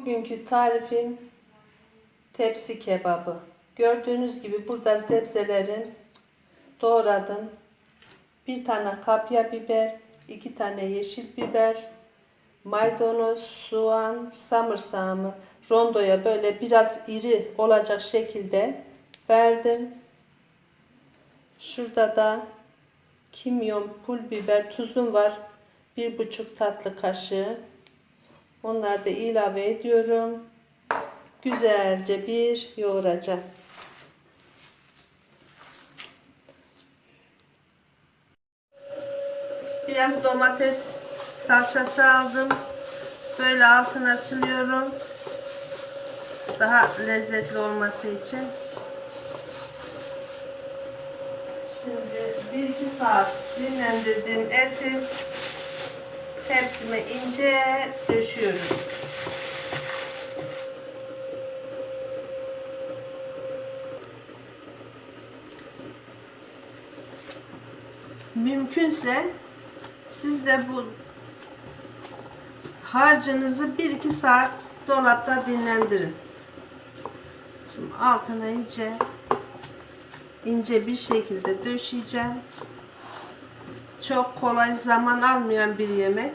Bugünkü tarifim tepsi kebabı. Gördüğünüz gibi burada sebzelerim doğradım. Bir tane kapya biber, iki tane yeşil biber, maydanoz, soğan, samırsağımı rondoya böyle biraz iri olacak şekilde verdim. Şurada da kimyon, pul biber, tuzum var. Bir buçuk tatlı kaşığı. Onları da ilave ediyorum. Güzelce bir yoğuracağım. Biraz domates salçası aldım. Böyle altına sürüyorum. Daha lezzetli olması için. Şimdi 1-2 saat dinlendirdiğim eti tepsime ince döşüyorum. Mümkünse siz de bu harcınızı 1-2 saat dolapta dinlendirin. Şimdi altına ince ince bir şekilde döşeyeceğim. Çok kolay zaman almayan bir yemek.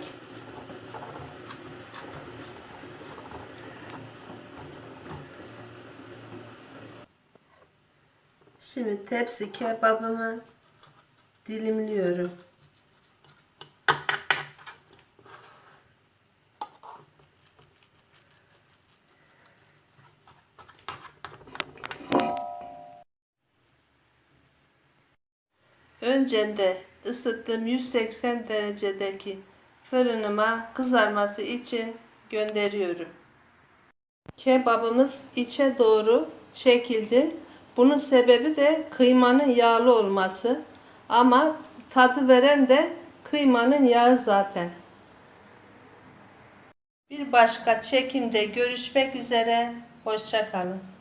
Şimdi tepsi kebabımı dilimliyorum. Öncende ısıttığım 180 derecedeki fırınıma kızarması için gönderiyorum. Kebabımız içe doğru çekildi. Bunun sebebi de kıymanın yağlı olması. Ama tadı veren de kıymanın yağı zaten. Bir başka çekimde görüşmek üzere. Hoşçakalın.